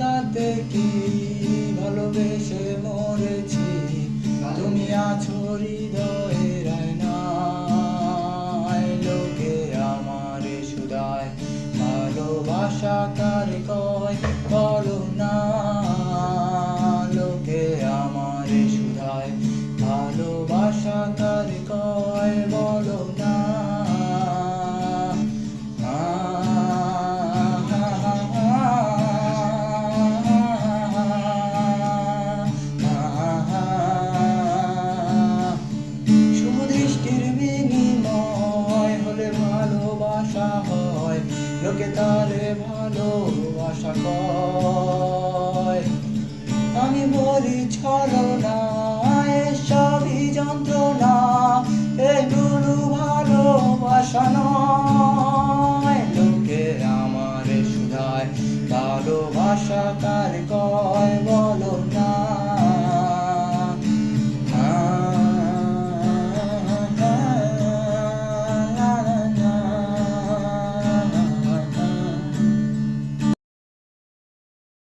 তাতে কি ভালোবেসে মরেছি। তুমি আছো হৃদয়ের আয়নায় লোকে আমার সুদায়, ভালোবাসা কার কয়? বলো না। লোকে আমার সুধায় ভালোবাসা কার কয়? বলো ভালোবাসা হয় লোকে তারে ভালোবাসা কয়। আমি বলি ছলনা এসবই যন্ত্রণা। এগুলো ভালোবাসা নয়। লোকে আমার সুধায় ভালোবাসা কার কয়? না